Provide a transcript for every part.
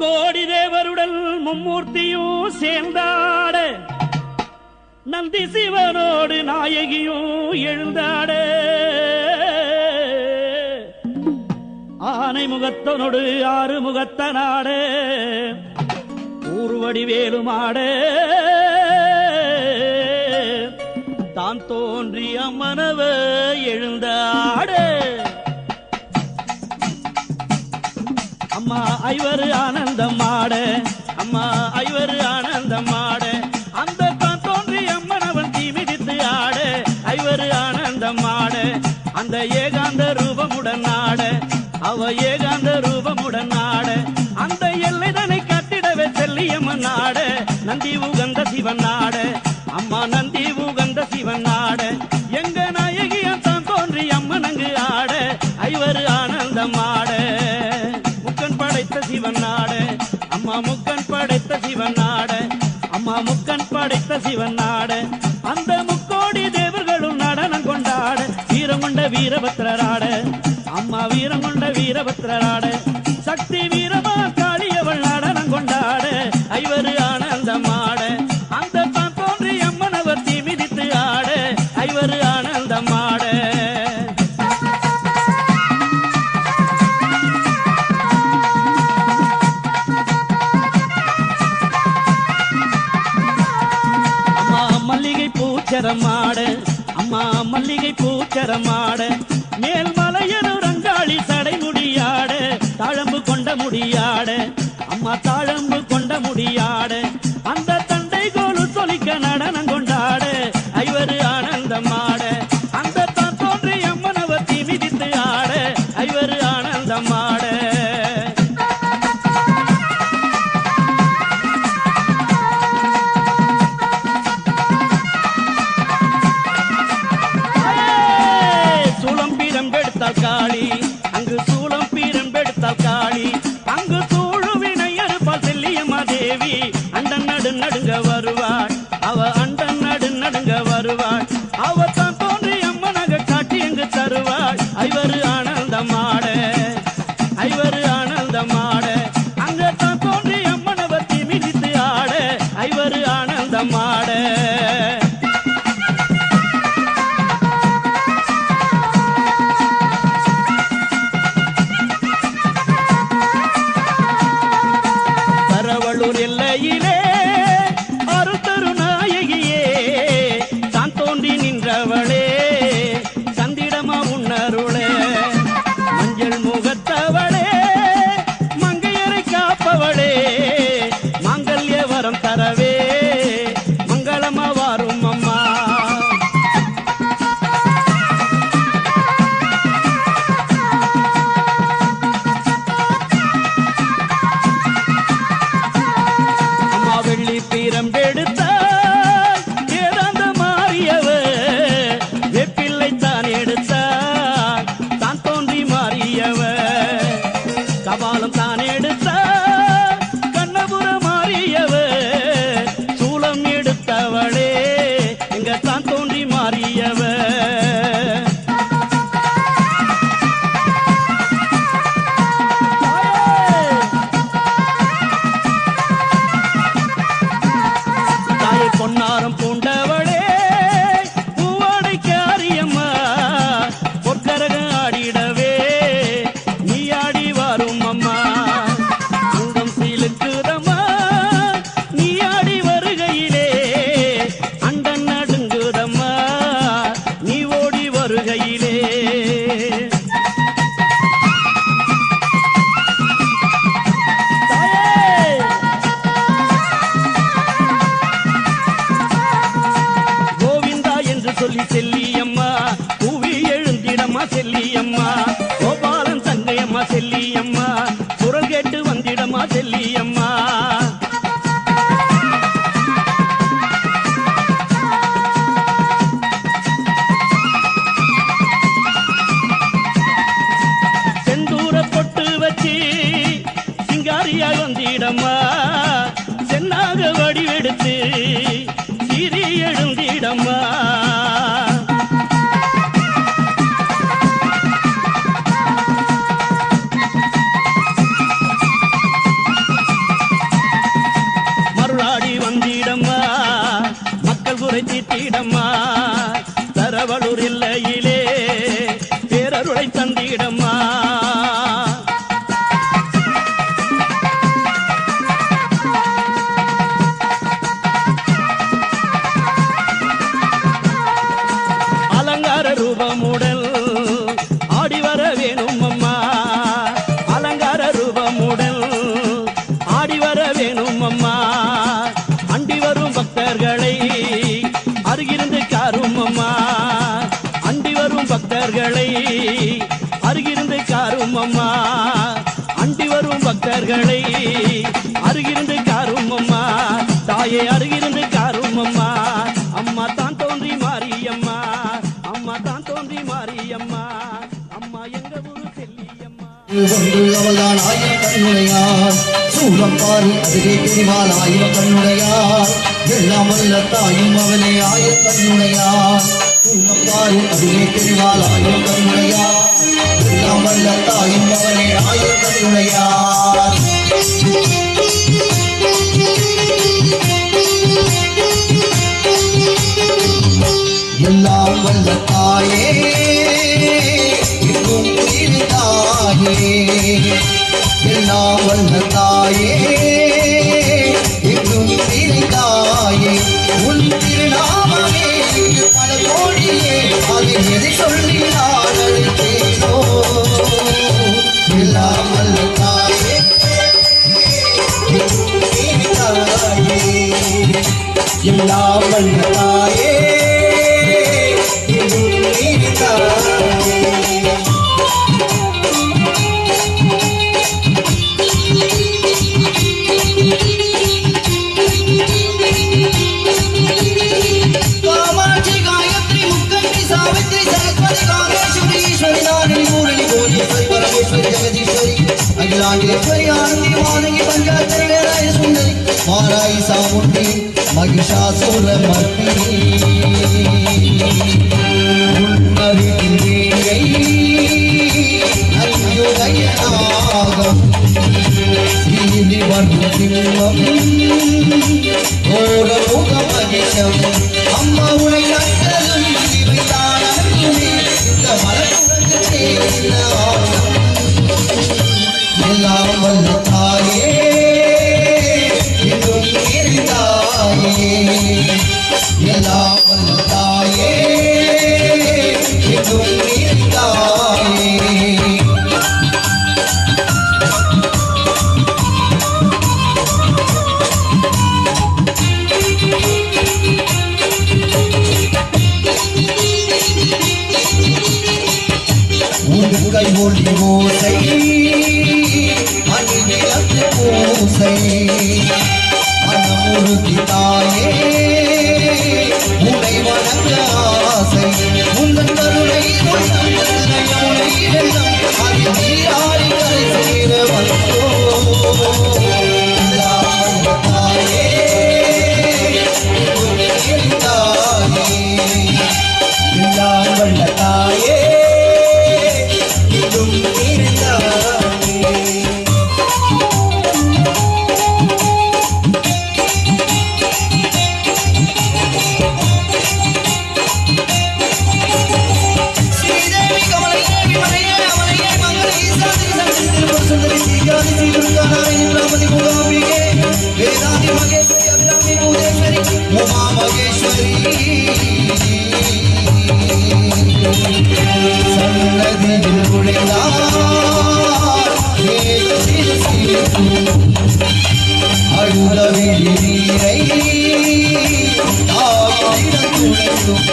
கோடி தேவருடன் மும்மூர்த்தியும் சேர்ந்தாட. நந்தி சிவனோடு நாயகியும் எழுந்தாட. ஆனை முகத்தனோடு ஆறு முகத்தனாடு. ஊர்வடி வேலுமாடு தான் தோன்றி அம்மனவ எழுந்தாடு. அம்மா ஐவர் ஆனந்தம் ஆட. அம்மா ஐவர் ஆனந்தம் ஆட. அந்த தான் தோன்றி அம்மனவன் தீ மிதித்து ஆட. ஐவர் ஆனந்தம் ஆட. அந்த ஏகாந்த ரூபமுடன் ஆட. அவ ஏகாந்த ரூபமுடன் ஆட. அந்த எல்லைதனை கட்டிடவே செல்லியம்மன் ஆட. நந்தி உகந்த சிவன் ஆட. அம்மா நந்தி உகந்த சிவன் ஆட சிவன் நாட அம்மா முக்கன் படைத்த சிவன் நாட அந்த முக்கோடி தேவர்களும் நடனம் கொண்டாட வீரம் கொண்ட வீரபத்திரராட அம்மா வீரம் கொண்ட வீரபத்திரராட சக்தி வீரமா காளியவள் நடனம் கொண்டாட ஐவரு மாலை பூச்சரமாட மேல்மலையனு ரங்காளி சடை முடியாட தாழம்பு கொண்ட முடியாட அம்மா தாழம்பு கொண்ட முடியாட. காளி அங்கு அறுப்பால் செல்லியம்மா தேவி. அண்டன் நடு நடுங்க வருகையிலே கோவிந்தா என்று சொல்லி செல்லியம்மா பூவி எழுந்திடம்மா செல்லியம்மா கோபாலன் தங்கையம்மா செல்லியம்மா குரல் கேட்டு வந்திடம்மா செல்லியம்மா. அம்மா அண்டி வரும் பக்தர்களை அருகிருந்து காரும் அம்மா தாயே அருகிருந்து காரும் அம்மா அம்மா தான் தோன்றி மாரியம்மா அம்மா தான் தோன்றி மாரியம்மா அம்மா எங்க ஊரு செல்லியம்மா. அவள்தான் ஆயிரம் கண்ணுடையார் சூலம் பாரு அதிலே தெரிவாள் ஆயிரம் கண்ணுடையார் எல்லாம் வல்ல தாயும் அவளே ஆயிரம் கண்ணுடையார் சூலம் பாரு அதிலே தெரிவாள் ஆயிரம் கண்ணுடையார் எல்லாம் வல்ல தாயும் அவளே ஆயிரம் எல்லாம் வல்ல தாயே எல்லாம் வல்ல தாயே. எல்லாம் ஜெகதீஸ்வரி அகிலாண்டேஸ்வரி ஆனந்தி மாதங்கி பஞ்சாச்சரி வேலாய சுந்தரி. மாராயி சாமுண்டி மகிஷாசுர மர்த்தினி உன்னருகின்றேயை அம்மா ஆசை. உங்கள் கருணை உள்ளம் கருணை வெள்ளம் சன்னதியில் உழைந்தார் வேதத்தில் சீர்க்கும் அழுதவிழி நீரை தாயிடம் துணைக்கும்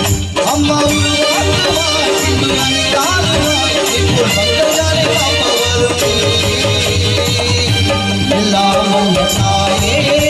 அம்மா உருவாக்குவாய் பின்பு அணிதாக்குவாய் இப்போ பக்தர்களை காப்பவரும் எல்லாம் வல்ல தாயே தாயே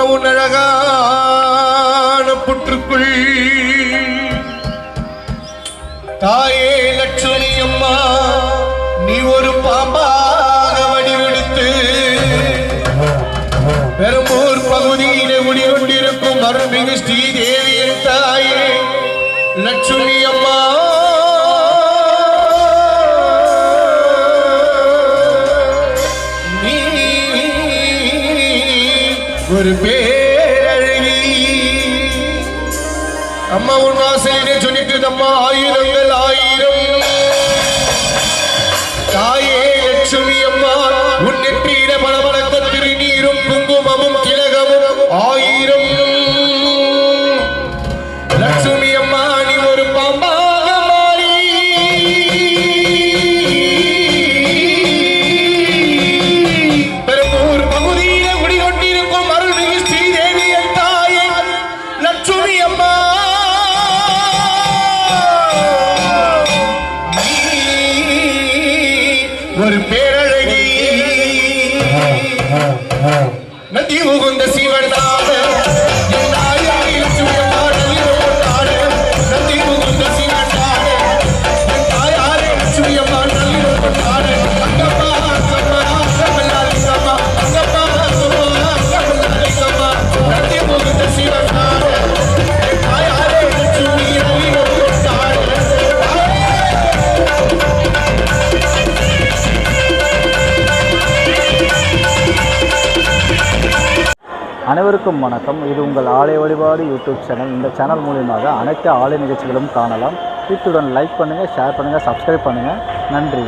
அழகான புற்றுக்குள். தாயே லட்சுமி அம்மா நீ ஒரு பாம்பாக வடிவெடுத்து பெரும்பூர் பகுதியிலே குடிகொண்டிருக்கும் அருள்மிகு ஸ்ரீதேவியின் தாயே லட்சுமி அம்மா. ஒரு பேரழகி. அம்மா உன் ஆசையிலே சொல்லிட்டு அம்மா ஆயிரங்கள் ஆயிரம். தாயே லட்சுமி அம்மா உன் நெற்றியில பலபலத்த திருநீரும் ஒரு பேரழகி. நந்தி உகுந்த சிவனாக என் அனைவருக்கும் வணக்கம். இது உங்கள் ஆலய வழிபாடு யூடியூப் சேனல். இந்த சேனல் மூலியமாக அனைத்து ஆலய நிகழ்ச்சிகளும் காணலாம். இத்துடன் லைக் பண்ணுங்கள் ஷேர் பண்ணுங்கள் சப்ஸ்கிரைப் பண்ணுங்கள் நன்றி.